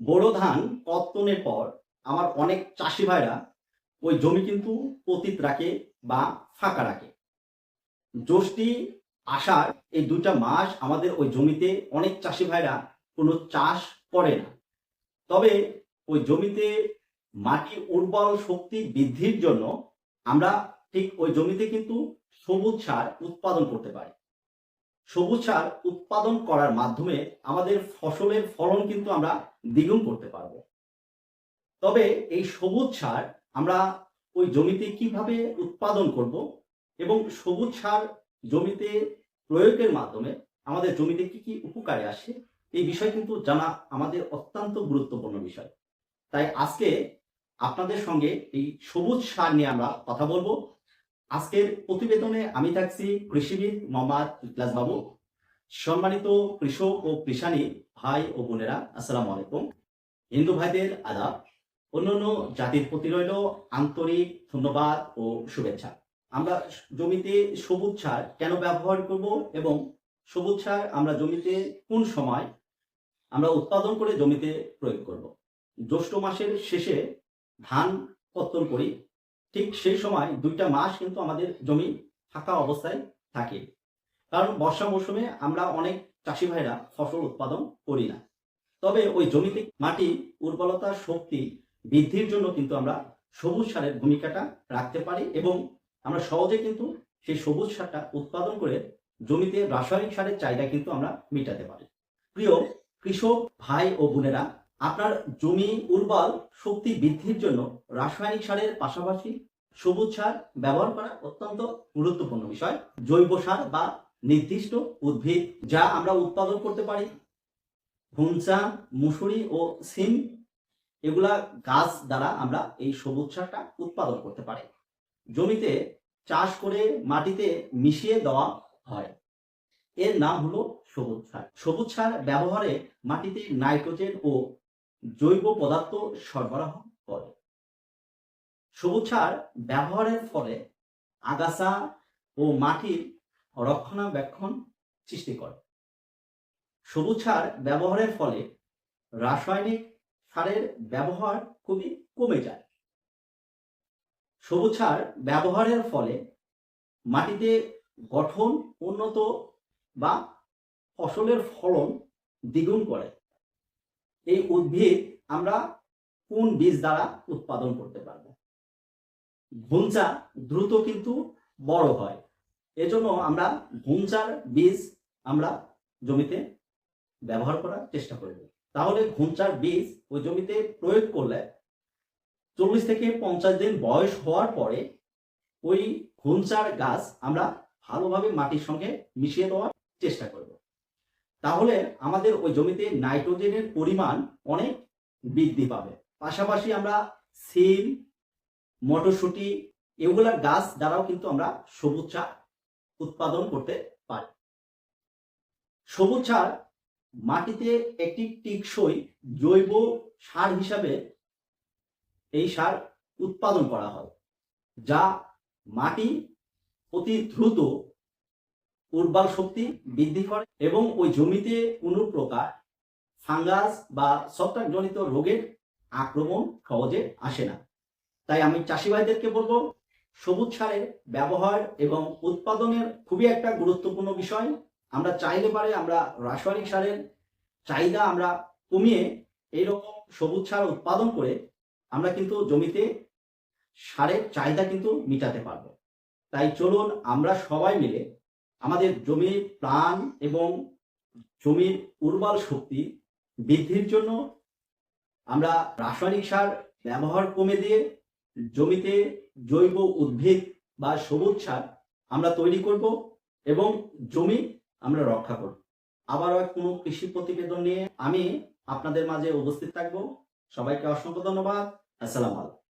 বোরো ধান কর্তনের পর আমার অনেক চাষি ভাইরা ওই জমি কিন্তু পতিত রাখে বা ফাঁকা রাখে। জ্যৈষ্ঠী আষাঢ় এই দুইটা মাস আমাদের ওই জমিতে অনেক চাষি ভাইরা কোনো চাষ করে না। তবে ওই জমিতে মাটি উর্বর শক্তি বৃদ্ধির জন্য আমরা ঠিক ওই জমিতে কিন্তু সবুজ সার উৎপাদন করতে পারি। সবুজ সার উৎপাদন করার মাধ্যমে আমাদের ফসলের ফলন কিন্তু আমরা দ্বিগুণ করতে পারব। তবে এই সবুজ সার আমরা ওই জমিতে কীভাবে উৎপাদন করব এবং সবুজ সার জমিতে প্রয়োগের মাধ্যমে আমাদের জমিতে কি কি উপকারে আসে, এই বিষয় কিন্তু জানা আমাদের অত্যন্ত গুরুত্বপূর্ণ বিষয়। তাই আজকে আপনাদের সঙ্গে এই সবুজ সার নিয়ে আমরা কথা বলব। আজকের প্রতিবেদনে আমি থাকছি কৃষিবিদ মোহাম্মদ ইকলাস বাবু। সম্মানিত কৃষক ও কৃষানী ভাই ও বোনেরা, আসসালামু আলাইকুম। হিন্দু ভাইদের আদাব, অন্যান্য জাতির প্রতি রইল আন্তরিক ধন্যবাদ ও শুভেচ্ছা। আমরা জমিতে সবুজ সার কেন ব্যবহার করব এবং সবুজ সার আমরা জমিতে কোন সময় আমরা উৎপাদন করে জমিতে প্রয়োগ করব? জ্যৈষ্ঠ মাসের শেষে ধান কর্তন করি, ঠিক সেই সময় দুইটা মাস কিন্তু আমাদের জমি ফাঁকা অবস্থায় থাকে। কারণ বর্ষা মৌসুমে আমরা অনেক চাষি ভাইরা ফসল উৎপাদন করি না। তবে ওই জমিতে মাটি উর্বরতা শক্তি বৃদ্ধির জন্য কিন্তু আমরা সবুজ সারের ভূমিকাটা রাখতে পারি এবং আমরা সহজে কিন্তু সেই সবুজ সারটা উৎপাদন করে জমিতে রাসায়নিক সারের চাহিদা কিন্তু আমরা মেটাতে পারি। প্রিয় কৃষক ভাই ও বোনেরা, আপনার জমি উর্বর শক্তি বৃদ্ধির জন্য রাসায়নিক সারের পাশাপাশি সবুজ সার ব্যবহার করা অত্যন্ত গুরুত্বপূর্ণ বিষয়। জৈব সার বা নির্দিষ্ট উদ্ভিদ যা আমরা উৎপাদন করতে পারি। ভুঞ্চা মুসুরি ও সিম, এগুলা গাছ দ্বারা আমরা এই সবুজ সারটা উৎপাদন করতে পারি। জমিতে চাষ করে মাটিতে মিশিয়ে দেওয়া হয়। এর নাম হলো সবুজ সার। সবুজ সার ব্যবহারে মাটিতে নাইট্রোজেন ও জৈব পদার্থ সরবরাহ করে। সবুজ সার ব্যবহারের ফলে আগাছা ও মাটির রক্ষণাবেক্ষণ সৃষ্টি করে। সবুজ সার ব্যবহারের ফলে রাসায়নিক সারের ব্যবহার খুবই কমে যায়। সবুজ সার ব্যবহারের ফলে মাটিতে গঠন, উন্নত বা ফসলের ফলন দ্বিগুণ করে। এই উদ্ভিদ আমরা কোন বীজ দ্বারা উৎপাদন করতে পারব? ঘুঞ্চা দ্রুত কিন্তু বড় হয়। এজন্য আমরা ঘুঞ্চার বীজ আমরা জমিতে ব্যবহার করার চেষ্টা করব। তাহলে ঘুঞ্চার বীজ ওই জমিতে প্রয়োগ করলে চল্লিশ থেকে পঞ্চাশ দিন বয়স হওয়ার পরে ওই ঘুমচার গাছ আমরা ভালোভাবে মাটির সঙ্গে মিশিয়ে দেওয়ার চেষ্টা করব। তাহলে আমাদের ওই জমিতে নাইট্রোজেনের পরিমাণ অনেক বৃদ্ধি পাবে। পাশাপাশি আমরা সিম, মটরশুঁটি, এগুলার গাছ দ্বারাও কিন্তু আমরা সবুজ সার উৎপাদন করতে পারে। সবুজ সার মাটিতে একটি টিকসই জৈব সার হিসাবে এই সার উৎপাদন করা হয়, যা মাটি অতি দ্রুত উর্বর শক্তি বৃদ্ধি করে এবং ওই জমিতে কোনো প্রকার ফাঙ্গাস বা ছত্রাকজনিত রোগের আক্রমণ সহজে আসে না। তাই আমি চাষি ভাইদেরকে বলব সবুজ সারের ব্যবহার এবং উৎপাদনের খুবই একটা গুরুত্বপূর্ণ বিষয়। আমরা চাইলে পারে আমরা রাসায়নিক সারের চাহিদা আমরা কমিয়ে এইরকম সবুজ সার উৎপাদন করে আমরা কিন্তু জমিতে সারের চাহিদা কিন্তু মিটাতে পারব। তাই চলুন আমরা সবাই মিলে আমাদের জমির প্রাণ এবং জমির উর্বর শক্তি বৃদ্ধির জন্য আমরা রাসায়নিক সার ব্যবহার কমে দিয়ে জমিতে জৈব উদ্ভিদ বা সবুজ সার আমরা তৈরি করব এবং জমি আমরা রক্ষা করব। আবারও কোনো কৃষি প্রতিবেদন নিয়ে আমি আপনাদের মাঝে উপস্থিত থাকব। সবাইকে অসংখ্য ধন্যবাদ। আসসালাম আলাইকুম।